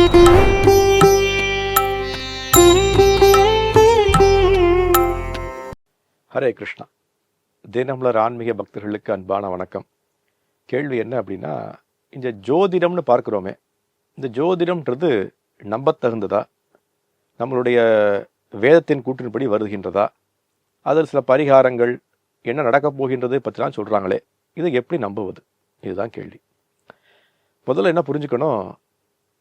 ஹரே கிருஷ்ணா. தினமலர் ஆன்மீக பக்தர்களுக்கு அன்பான வணக்கம். கேள்வி என்ன அப்படின்னா இந்த ஜோதிடம்னு பார்க்குறோமே இந்த ஜோதிடம்ன்றது நம்பத்தகுந்ததா? நம்மளுடைய வேதத்தின் கூற்றின்படி வருகின்றதா? அதில் சில பரிகாரங்கள் என்ன நடக்கப் போகின்றது பற்றிலாம் சொல்கிறாங்களே இதை எப்படி நம்புவது? இதுதான் கேள்வி. முதல்ல என்ன புரிஞ்சுக்கணும்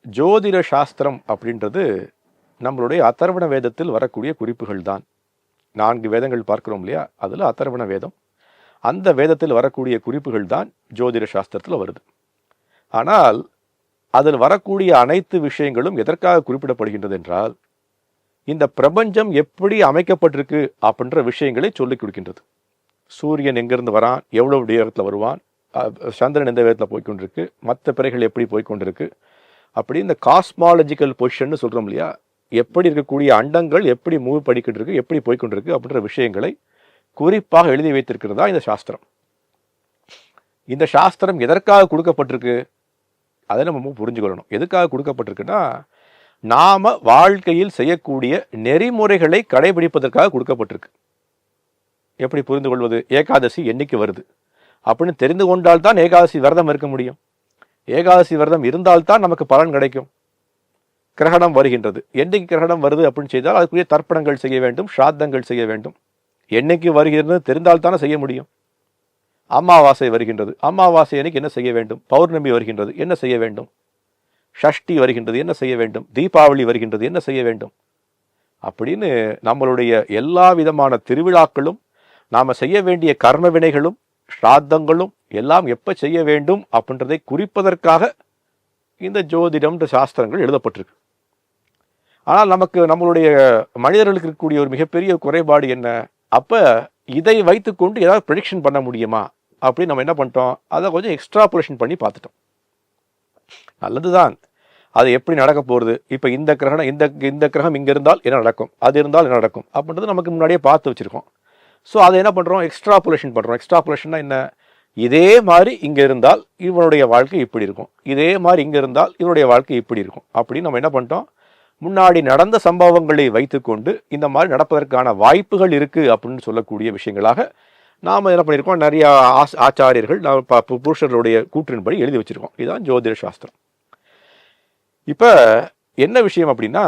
ஜோதிட சாஸ்திரம் அப்படின்றது நம்மளுடைய அத்தர்வண வேதத்தில் வரக்கூடிய குறிப்புகள் தான். நான்கு வேதங்கள் பார்க்கிறோம் இல்லையா? அதில் அத்தர்வண வேதம். அந்த வேதத்தில் வரக்கூடிய குறிப்புகள் தான் ஜோதிட சாஸ்திரத்தில் வருது. ஆனால் அதில் வரக்கூடிய அனைத்து விஷயங்களும் எதற்காக குறிப்பிடப்படுகின்றது என்றால் இந்த பிரபஞ்சம் எப்படி அமைக்கப்பட்டிருக்கு அப்படின்ற விஷயங்களை சொல்லிக் கொடுக்கின்றது. சூரியன் எங்கிருந்து வரான்? எவ்வளவு நேரத்தில் வருவான்? சந்திரன் எந்த வேகத்தில் போய்க்கொண்டிருக்கு மற்ற பிறைகள் எப்படி போய்க்கொண்டிருக்கு அப்படி இந்த காஸ்மாலஜிக்கல் பொசிஷன் சொல்கிறோம் இல்லையா? எப்படி இருக்கக்கூடிய அண்டங்கள் எப்படி மூவ் படிக்கிட்டு இருக்கு எப்படி போய்க்கொண்டிருக்கு அப்படின்ற விஷயங்களை குறிப்பாக எழுதி வைத்திருக்கிறதா இந்த சாஸ்திரம். இந்த சாஸ்திரம் எதற்காக கொடுக்கப்பட்டிருக்கு? அதை நம்ம புரிஞ்சுக்கொள்ளணும். எதுக்காக கொடுக்கப்பட்டிருக்குன்னா நாம வாழ்க்கையில் செய்யக்கூடிய நெறிமுறைகளை கடைபிடிப்பதற்காக கொடுக்கப்பட்டிருக்கு. எப்படி புரிந்து கொள்வது ஏகாதசி என்னைக்கு வருது? அப்படின்னு தெரிந்து கொண்டால் தான் ஏகாதசி விரதம் இருக்க முடியும். ஏகாதசி விரதம் இருந்தால்தான் நமக்கு பலன் கிடைக்கும். கிரகணம் வருகின்றது. என்றைக்கு கிரகணம் வருது அப்படின்னு செய்தால் அதுக்குரிய தர்ப்பணங்கள் செய்ய வேண்டும் ஸ்ராத்தங்கள் செய்ய வேண்டும். என்னைக்கு வருகிறது தெரிந்தால் தானே செய்ய முடியும். அமாவாசை வருகின்றது. அமாவாசை அன்னைக்கு என்ன செய்ய வேண்டும்? பௌர்ணமி வருகின்றது. என்ன செய்ய வேண்டும்? ஷஷ்டி வருகின்றது. என்ன செய்ய வேண்டும்? தீபாவளி வருகின்றது. என்ன செய்ய வேண்டும்? அப்படின்னு நம்மளுடைய எல்லா விதமான திருவிழாக்களும் நாம் செய்ய வேண்டிய கர்ம வினைகளும் ஸ்ராத்தங்களும் எல்லாம் எப்போ செய்ய வேண்டும் அப்படின்றதை குறிப்பதற்காக இந்த ஜோதிடம் சாஸ்திரங்கள் எழுதப்பட்டிருக்கு. ஆனால் நமக்கு நம்மளுடைய மனிதர்களுக்கு இருக்கக்கூடிய ஒரு மிகப்பெரிய குறைபாடு என்ன? அப்போ இதை வைத்துக்கொண்டு ஏதாவது ப்ரெடிக்ஷன் பண்ண முடியுமா? அப்படின்னு நம்ம என்ன பண்ணிட்டோம்? அதை கொஞ்சம் எக்ஸ்ட்ராபுலேஷன் பண்ணி பார்த்துட்டோம். நல்லதுதான். அது எப்படி நடக்க போகிறது இப்போ இந்த கிரகணம் இந்த இந்த கிரகம் இங்கே இருந்தால் என்ன நடக்கும்? அது இருந்தால் என்ன நடக்கும்? அப்படின்றது நமக்கு முன்னாடியே பார்த்து வச்சுருக்கோம். ஸோ அதை என்ன பண்ணுறோம் எக்ஸ்ட்ராபுலேஷன் பண்ணுறோம் எக்ஸ்ட்ராபுலேஷன்னா என்ன? இதே மாதிரி இங்கே இருந்தால் இவனுடைய வாழ்க்கை இப்படி இருக்கும். இதே மாதிரி இங்கே இருந்தால் இவனுடைய வாழ்க்கை இப்படி இருக்கும். அப்படின்னு நம்ம என்ன பண்ணிட்டோம்? முன்னாடி நடந்த சம்பவங்களை வைத்துக்கொண்டு இந்த மாதிரி நடப்பதற்கான வாய்ப்புகள் இருக்குது அப்படின்னு சொல்லக்கூடிய விஷயங்களாக நாம் என்ன பண்ணியிருக்கோம்? நிறைய ஆஸ் ஆச்சாரியர்கள் நாம் புருஷர்களுடைய கூற்றின்படி எழுதி வச்சிருக்கோம். இதுதான் ஜோதிட சாஸ்திரம். இப்போ என்ன விஷயம் அப்படின்னா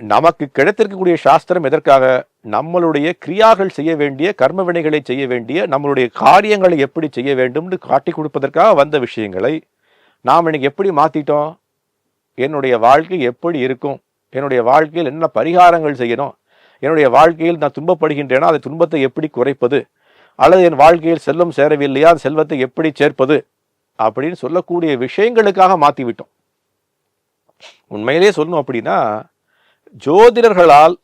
நமக்கு கிடைத்திருக்கக்கூடிய சாஸ்திரம் எதற்காக? நம்மளுடைய கிரியாகள் செய்ய வேண்டிய கர்ம வினைகளை செய்ய வேண்டிய நம்மளுடைய காரியங்களை எப்படி செய்ய வேண்டும்னு காட்டி கொடுப்பதற்காக வந்த விஷயங்களை நாம் இன்னைக்கு எப்படி மாற்றிட்டோம் என்னுடைய வாழ்க்கை எப்படி இருக்கும்? என்னுடைய வாழ்க்கையில் என்ன பரிகாரங்கள் செய்யணும்? என்னுடைய வாழ்க்கையில் நான் துன்பப்படுகின்றேனா? அதை துன்பத்தை எப்படி குறைப்பது? அல்லது என் வாழ்க்கையில் செல்வம் சேரவில்லையா? அந்த செல்வத்தை எப்படி சேர்ப்பது? அப்படின்னு சொல்லக்கூடிய விஷயங்களுக்காக மாற்றிவிட்டோம் உண்மையிலே சொல்லணும் அப்படின்னா ஜோதிடர்களால்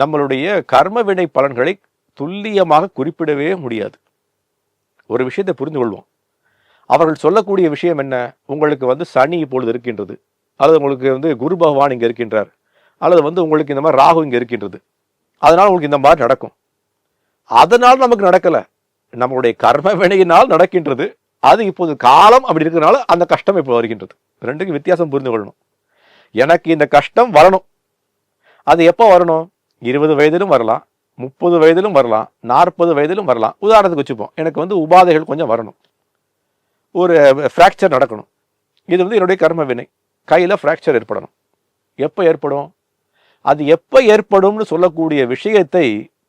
நம்மளுடைய கர்ம வினை பலன்களை துல்லியமாக குறிப்பிடவே முடியாது. ஒரு விஷயத்தை புரிந்து கொள்வோம் அவர்கள் சொல்லக்கூடிய விஷயம் என்ன? உங்களுக்கு வந்து சனி இப்பொழுது இருக்கின்றது. அல்லது உங்களுக்கு வந்து குரு பகவான் இங்கே இருக்கின்றார். அல்லது வந்து உங்களுக்கு இந்த மாதிரி ராகு இங்கே இருக்கின்றது. அதனால் உங்களுக்கு இந்த மாதிரி நடக்கும். அதனால் நமக்கு நடக்கலை. நம்மளுடைய கர்ம வினையினால் நடக்கின்றது. அது இப்போது காலம் அப்படி இருக்கிறனால அந்த கஷ்டம் இப்போ வருகின்றது. ரெண்டுக்கும் வித்தியாசம் புரிந்து கொள்ளணும் எனக்கு இந்த கஷ்டம் வரணும். அது எப்போ வரணும்? இருபது வயதிலும் வரலாம் முப்பது வயதிலும் வரலாம் நாற்பது வயதிலும் வரலாம். உதாரணத்துக்கு வச்சுப்போம் எனக்கு வந்து உபாதைகள் கொஞ்சம் வரணும். ஒரு ஃப்ராக்சர் நடக்கணும். இது வந்து என்னுடைய கர்ம வினை. கையில் ஃப்ராக்சர் ஏற்படணும். எப்போ ஏற்படும்? அது எப்போ ஏற்படும்னு சொல்லக்கூடிய விஷயத்தை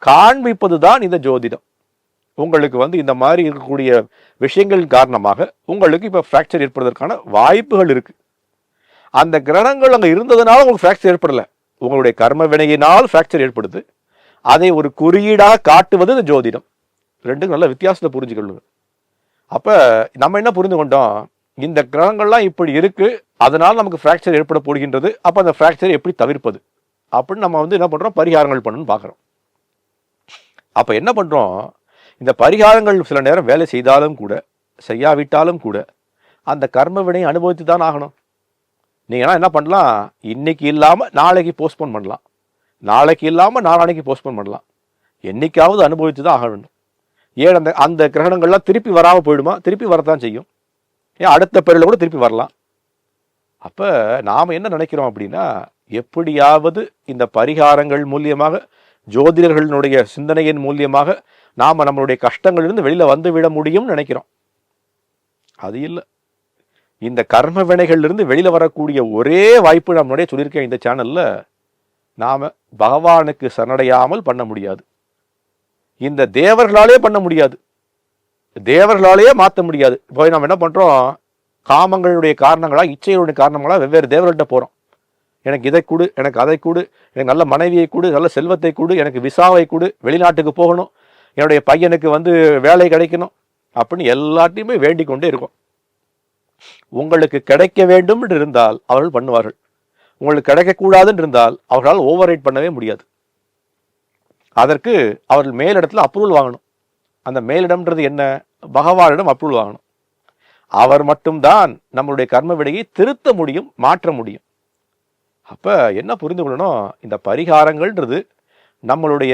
காண்பிப்பது தான் இந்த ஜோதிடம். உங்களுக்கு வந்து இந்த மாதிரி இருக்கக்கூடிய விஷயங்கள் காரணமாக உங்களுக்கு இப்போ ஃப்ராக்சர் ஏற்படுவதற்கான வாய்ப்புகள் இருக்குது அந்த கிரணங்கள் அங்கே இருந்ததுனால உங்களுக்கு ஃப்ராக்சர் ஏற்படல. உங்களுடைய கர்ம வினையினால் ஃப்ராக்சர் ஏற்படுது. அதை ஒரு குறியீடாக காட்டுவது இந்த ஜோதிடம். ரெண்டும் நல்ல வித்தியாசத்தை புரிஞ்சுக்கொள்ளுங்க. அப்போ நம்ம என்ன புரிந்து கொண்டோம்? இந்த கிரகங்கள்லாம் இப்படி இருக்குது அதனால் நமக்கு ஃப்ராக்சர் ஏற்பட போடுகின்றது அப்போ அந்த ஃப்ராக்சர் எப்படி தவிர்ப்பது? அப்படின்னு நம்ம வந்து என்ன பண்ணுறோம் பரிகாரங்கள் பண்ணணும்னு பார்க்குறோம். அப்போ என்ன பண்ணுறோம் இந்த பரிகாரங்கள் சில நேரம் வேலை செய்தாலும் கூட செய்யாவிட்டாலும் கூட அந்த கர்ம வினை அனுபவித்து தான் ஆகணும். நீங்கன்னா என்ன பண்ணலாம்? இன்னைக்கு இல்லாமல் நாளைக்கு போஸ்ட்போன் பண்ணலாம். நாளைக்கு இல்லாமல் நாளானைக்கு போஸ்ட்போன் பண்ணலாம். என்றைக்காவது அனுபவித்து தான் ஆக வேண்டும். ஏன் அந்த அந்த கிரகணங்கள்லாம் திருப்பி வராமல் போயிடுமா? திருப்பி வரத்தான் செய்யும். ஏன் அடுத்த பேரில் கூட திருப்பி வரலாம். அப்போ நாம் என்ன நினைக்கிறோம் அப்படின்னா எப்படியாவது இந்த பரிகாரங்கள் மூலியமாக ஜோதிடர்களுடைய சிந்தனையின் மூலியமாக நாம் நம்மளுடைய கஷ்டங்களிலிருந்து வெளியில் வந்து விட முடியும்னு நினைக்கிறோம். அது இல்லை. இந்த கர்ம வினைகள்லேருந்து வெளியில் வரக்கூடிய ஒரே வாய்ப்பு நான் முன்னாடியே சொல்லியிருக்கேன் இந்த சேனலில் நாம் பகவானுக்கு சரணடையாமல் பண்ண முடியாது. இந்த தேவர்களாலே பண்ண முடியாது. தேவர்களாலேயே மாற்ற முடியாது. இப்போ நம்ம என்ன பண்ணுறோம் காமங்களுடைய காரணங்களாக இச்சைகளுடைய காரணங்களாக வெவ்வேறு தேவர்கள்ட்ட போகிறோம் எனக்கு இதை கொடு எனக்கு அதை கொடு எனக்கு நல்ல மனைவியை கொடு நல்ல செல்வத்தை கொடு எனக்கு விசாவை கொடு வெளிநாட்டுக்கு போகணும் என்னுடைய பையனுக்கு வந்து வேலை கிடைக்கணும் அப்படின்னு எல்லாத்தையுமே வேண்டிக் கொண்டே இருக்கும். உங்களுக்கு கிடைக்க வேண்டும் என்று இருந்தால் அவர்கள் பண்ணுவார்கள். உங்களுக்கு கிடைக்கக்கூடாதுன்னு இருந்தால் அவர்களால் ஓவர் ரைட் பண்ணவே முடியாது. அதற்கு அவர்கள் மேலிடத்தில் அப்ரூவல் வாங்கணும். அந்த மேலிடம்ன்றது என்ன? பகவானிடம் அப்ரூவல் வாங்கணும். அவர் மட்டும்தான் நம்மளுடைய கர்ம விடையை திருத்த முடியும் மாற்ற முடியும். அப்போ என்ன புரிந்து கொள்ளணும்? இந்த பரிகாரங்கள்ன்றது நம்மளுடைய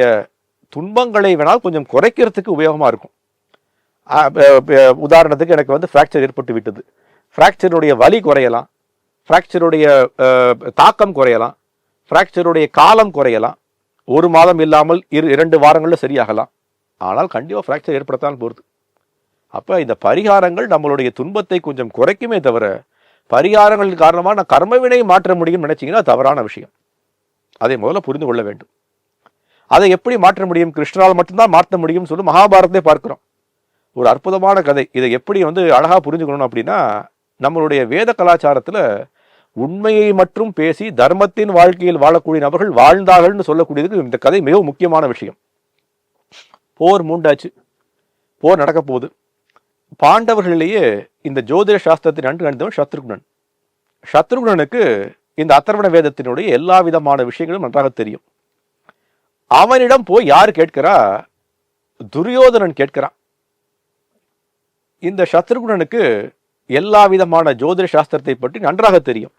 துன்பங்களை வேணால் கொஞ்சம் குறைக்கிறதுக்கு உபயோகமாக இருக்கும். உதாரணத்துக்கு எனக்கு வந்து ஃப்ராக்சர் ஏற்பட்டு விட்டது. ஃப்ராக்சருடைய வலி குறையலாம். ஃப்ராக்சருடைய தாக்கம் குறையலாம். ஃப்ராக்சருடைய காலம் குறையலாம். ஒரு மாதம் இல்லாமல் இரு இரண்டு வாரங்களில் சரியாகலாம். ஆனால் கண்டிப்பாக ஃப்ராக்சர் ஏற்படத்தான் போகிறது அப்போ இந்த பரிகாரங்கள் நம்மளுடைய துன்பத்தை கொஞ்சம் குறைக்குமே தவிர பரிகாரங்கள் காரணமாக நான் கர்மவினை மாற்ற முடியும்னு நினச்சிங்கன்னா தவறான விஷயம். அதை முதல்ல புரிந்து கொள்ள வேண்டும். அதை எப்படி மாற்ற முடியும்? கிருஷ்ணரால் மட்டும்தான் மாற்ற முடியும்னு சொல்லி மகாபாரதத்தை பார்க்குறோம். ஒரு அற்புதமான கதை. இதை எப்படி வந்து அழகாக புரிஞ்சுக்கணும் அப்படின்னா நம்மளுடைய வேத கலாச்சாரத்தில் உண்மையை மட்டும் பேசி தர்மத்தின் வாழ்க்கையில் வாழக்கூடிய நபர்கள் வாழ்ந்தார்கள்னு சொல்லக்கூடியதுக்கு இந்த கதை மிகவும் முக்கியமான விஷயம். போர் மூண்டாச்சு. போர் நடக்க போகுது. பாண்டவர்களிலேயே இந்த ஜோதிட சாஸ்திரத்தை நன்கு அறிந்தவன் சத்ருகுணன் சத்ருகுணனுக்கு இந்த அத்தர்வண வேதத்தினுடைய எல்லா விதமான விஷயங்களும் நன்றாக தெரியும். அவனிடம் போய் யார் கேட்கிறா? துரியோதனன் கேட்கிறான். இந்த சத்ருகுணனுக்கு எல்லா விதமான ஜோதிட சாஸ்திரத்தை பற்றி நன்றாக தெரியும்.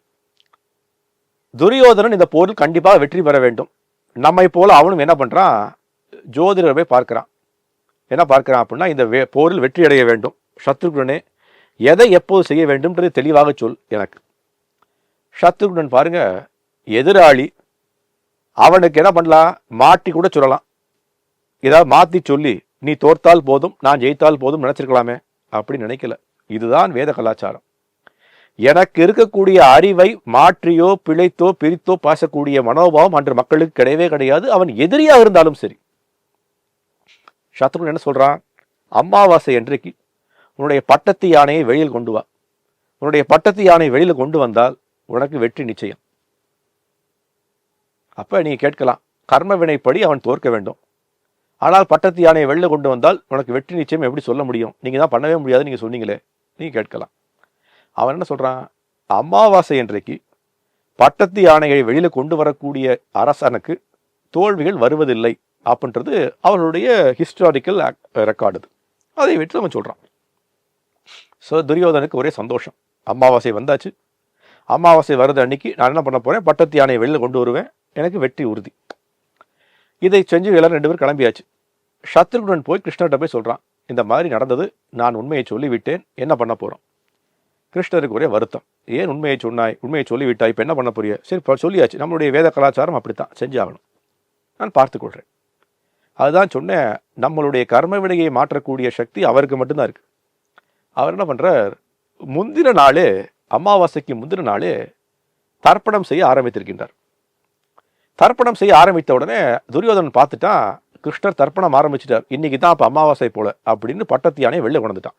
துரியோதனன் இந்த போரில் கண்டிப்பாக வெற்றி பெற வேண்டும். நம்மை போல அவனும் என்ன பண்ணுறான் ஜோதிடரை போய் பார்க்கிறான். என்ன பார்க்கிறான் அப்படின்னா இந்த வே- போரில் வெற்றி அடைய வேண்டும். சத்ருகுணனே எதை எப்போது செய்ய வேண்டும்ன்றது தெளிவாக சொல் எனக்கு. சத்ருகுணன் பாருங்க எதிராளி. அவனுக்கு என்ன பண்ணலாம்? மாட்டி கூட சொல்லலாம். ஏதாவது மாற்றி சொல்லி நீ தோற்றால் போதும் நான் ஜெயித்தால் போதும் நினச்சிருக்கலாமே அப்படி நினைக்கல. இதுதான் வேத கலாச்சாரம். எனக்கு இருக்கக்கூடிய அறிவை மாற்றியோ பிழைத்தோ பிரித்தோ பாசக்கூடிய மனோபாவம் அன்று மக்களுக்கு கிடையவே கிடையாது. அவன் எதிரியாக இருந்தாலும் சரி. சத்ருன் என்ன சொல்றான்? அமாவாசை அன்றைக்கு உன்னுடைய பட்டத்து யானையை வெளியில் கொண்டு வா. உன்னுடைய பட்டத்து யானை வெளியில் கொண்டு வந்தால் உனக்கு வெற்றி நிச்சயம். அப்ப நீ கேட்கலாம் கர்ம வினைப்படி அவன் தோற்க வேண்டும். ஆனால் பட்டத்து யானையை வெளில கொண்டு வந்தால் உனக்கு வெற்றி நிச்சயம் எப்படி சொல்ல முடியும்? நீங்க தான் பண்ணவே முடியாது நீங்க சொன்னீங்களே. நீ கேட்கலாம். அவன் என்ன சொல்றான்? அமாவாசை அன்றைக்கு பட்டத்து யானையை வெளியில கொண்டு வரக்கூடிய அரசனுக்கு தோல்விகள் வருவதில்லை அப்படின்றது அவனுடைய ஹிஸ்டாரிக்கல் ரெக்கார்டு அதை வச்சு அவன் சொல்றான். ஸோ துரியோதனுக்கு ஒரே சந்தோஷம். அமாவாசை வந்தாச்சு. அமாவாசை வருது அன்னைக்கு நான் என்ன பண்ண போறேன்? பட்டத்து யானையை வெளியில கொண்டு வருவேன். எனக்கு வெற்றி உறுதி. இதை செஞ்சு எல்லாரும் ரெண்டு பேரும் கிளம்பியாச்சு. சத்ருகுடன் போய் கிருஷ்ணர்கிட்ட போய் சொல்றான். இந்த மாதிரி நடந்தது நான் உண்மையை சொல்லிவிட்டேன் என்ன பண்ண போகிறோம் கிருஷ்ணருக்கு ஒரே வருத்தம். ஏன் உண்மையை சொன்னாய்? உண்மையை சொல்லிவிட்டாய் இப்போ என்ன பண்ண போறிய? சரி இப்போ சொல்லியாச்சு. நம்மளுடைய வேத கலாச்சாரம் அப்படித்தான். செஞ்சாகணும். நான் பார்த்துக்கொள்கிறேன் அதுதான் சொன்னேன் நம்மளுடைய கர்ம விடையை மாற்றக்கூடிய சக்தி அவருக்கு மட்டும்தான் இருக்குது அவர் என்ன பண்ணுறார் முந்தின நாளே அமாவாசைக்கு முந்தின நாளே தர்ப்பணம் செய்ய ஆரம்பித்திருக்கின்றார். தர்ப்பணம் செய்ய ஆரம்பித்த உடனே துரியோதனன் பார்த்துட்டான் கிருஷ்ணர் தர்ப்பணம் ஆரம்பிச்சிட்டார். இன்னைக்கு தான் அப்போ அமாவாசை போல அப்படின்னு பட்டத்து யானையை வெளில கொண்டுட்டான்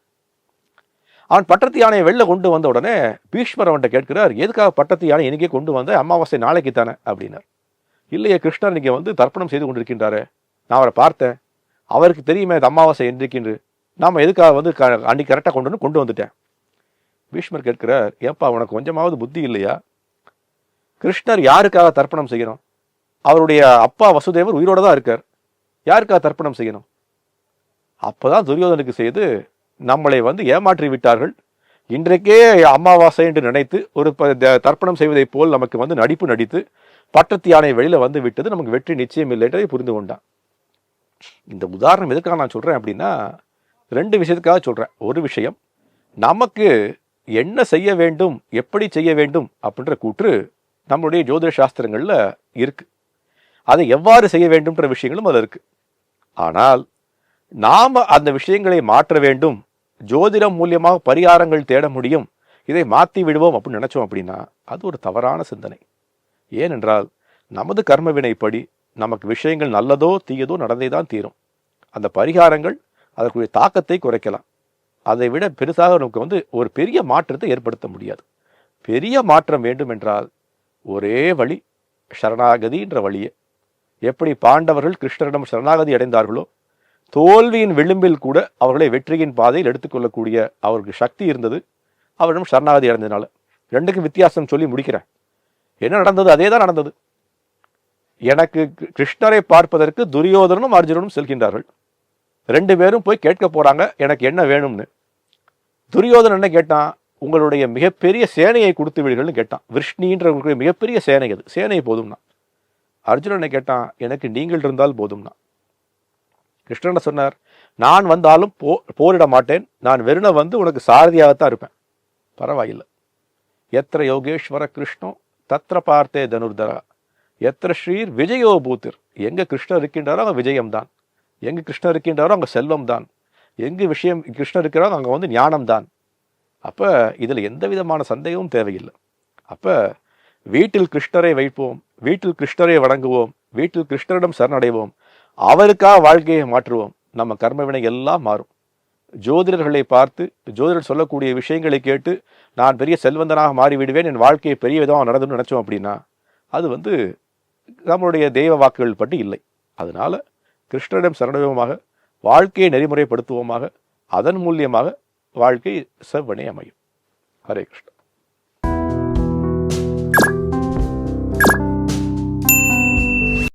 அவன் பட்டத்து யானையை வெளில கொண்டு வந்த உடனே பீஷ்மர் அவன்கிட்ட கேட்கிறார் எதுக்காக பட்டத்து யானை இன்னைக்கே கொண்டு வந்த? அமாவாசை நாளைக்கு தானே? அப்படின்னார். இல்லையே கிருஷ்ணர் நீங்கள் வந்து தர்ப்பணம் செய்து கொண்டிருக்கின்றாரே. நான் அவரை பார்த்தேன். அவருக்கு தெரியுமே அது அமாவாசை என்றிருக்கின்று நாம் எதுக்காக வந்து க- அன்னைக்கு கரெக்டாக கொண்டு வந்து கொண்டு வந்துட்டேன்? பீஷ்மர் கேட்கிறார் ஏப்பா உனக்கு கொஞ்சமாவது புத்தி இல்லையா? கிருஷ்ணர் யாருக்காக தர்ப்பணம் செய்கிறோம்? அவருடைய அப்பா வசுதேவர் உயிரோட தான் இருக்கார். யாருக்காக தர்ப்பணம் செய்யணும்? அப்போதான் துரியோதனுக்கு செய்து நம்மளை வந்து ஏமாற்றி விட்டார்கள். இன்றைக்கே அமாவாசை என்று நினைத்து ஒரு ப- த- தர்ப்பணம் செய்வதைப் போல் நமக்கு வந்து நடிப்பு நடித்து பட்டத்து யானை வெளியில் வந்து விட்டது நமக்கு வெற்றி நிச்சயம் இல்லை என்றதை புரிந்து கொண்டான். இந்த உதாரணம் எதுக்காக நான் சொல்கிறேன் அப்படின்னா ரெண்டு விஷயத்துக்காக சொல்கிறேன் ஒரு விஷயம் நமக்கு என்ன செய்ய வேண்டும் எப்படி செய்ய வேண்டும் அப்படின்ற கூற்று நம்மளுடைய ஜோதிட சாஸ்திரங்களில் இருக்குது அதை எவ்வாறு செய்ய வேண்டும்ன்ற விஷயங்களும் அதில் இருக்குது ஆனால் நாம் அந்த விஷயங்களை மாற்ற வேண்டும் ஜோதிடம் மூலியமாக பரிகாரங்கள் தேட முடியும் இதை மாற்றி விடுவோம் அப்படின்னு நினச்சோம் அப்படின்னா அது ஒரு தவறான சிந்தனை. ஏனென்றால் நமது கர்ம வினைப்படி நமக்கு விஷயங்கள் நல்லதோ தீயதோ நடந்தே தான் தீரும். அந்த பரிகாரங்கள் அதற்குரிய தாக்கத்தை குறைக்கலாம். அதை விட பெருசாக நமக்கு வந்து ஒரு பெரிய மாற்றத்தை ஏற்படுத்த முடியாது. பெரிய மாற்றம் வேண்டும் என்றால் ஒரே வழி சரணாகதின்ற வழியை. எப்படி பாண்டவர்கள் கிருஷ்ணரிடம் சரணாகதி அடைந்தார்களோ தோல்வியின் விளிம்பில் கூட அவர்களை வெற்றியின் பாதையில் எடுத்துக்கொள்ளக்கூடிய அவருக்கு சக்தி இருந்தது. அவரிடம் சரணாகதி அடைந்ததுனால ரெண்டுக்கும் வித்தியாசம் சொல்லி முடிக்கிறேன். என்ன நடந்தது? அதே தான் நடந்தது. எனக்கு கிருஷ்ணரை பார்ப்பதற்கு துரியோதனனும் அர்ஜுனனும் செல்கின்றார்கள். ரெண்டு பேரும் போய் கேட்க போகிறாங்க எனக்கு என்ன வேணும்னு. துரியோதனன் என்ன கேட்டான்? உங்களுடைய மிகப்பெரிய சேனையை கொடுத்து விடுகள்னு கேட்டான். விஷ்ணின்ற மிகப்பெரிய சேனை அது. சேனை போதும்னா. அர்ஜுனனை கேட்டான்? எனக்கு நீங்கள் இருந்தால் போதும்னா. கிருஷ்ணன் சொன்னார்? நான் வந்தாலும் போ போரிட மாட்டேன். நான் வெறுன வந்து உனக்கு சாரதியாகத்தான் இருப்பேன். பரவாயில்லை. எத்திர யோகேஸ்வர கிருஷ்ணோ தத்திர பார்த்தே தனுர்தரா. எத்திர ஸ்ரீர் விஜயோ பூத்திர். எங்கே கிருஷ்ணர் இருக்கின்றாரோ அங்கே விஜயம்தான். எங்கே கிருஷ்ணர் இருக்கின்றாரோ அங்கே செல்வம் தான் எங்கு விஷயம் கிருஷ்ணர் இருக்கிறாரோ அங்கே வந்து ஞானம் தான் அப்போ இதில் எந்த விதமான சந்தேகமும் தேவையில்லை. அப்போ வீட்டில் கிருஷ்ணரை வைப்போம். வீட்டில் கிருஷ்ணரை வணங்குவோம் வீட்டில் கிருஷ்ணரிடம் சரணடைவோம் அவருக்காக வாழ்க்கையை மாற்றுவோம். நம்ம கர்மவினை எல்லாம் மாறும். ஜோதிடர்களை பார்த்து ஜோதிடர் சொல்லக்கூடிய விஷயங்களை கேட்டு நான் பெரிய செல்வந்தனாக மாறிவிடுவேன் என் வாழ்க்கையை பெரிய விதமாக நடந்துன்னு நினைச்சோம் அப்படின்னா அது வந்து நம்மளுடைய தெய்வ வாக்குகள் பட்டு இல்லை. அதனால் கிருஷ்ணரிடம் சரணடைவோமாக வாழ்க்கையை நெறிமுறைப்படுத்துவோமாக அதன் மூலியமாக வாழ்க்கை செவ்வனே அமையும். ஹரே கிருஷ்ணா.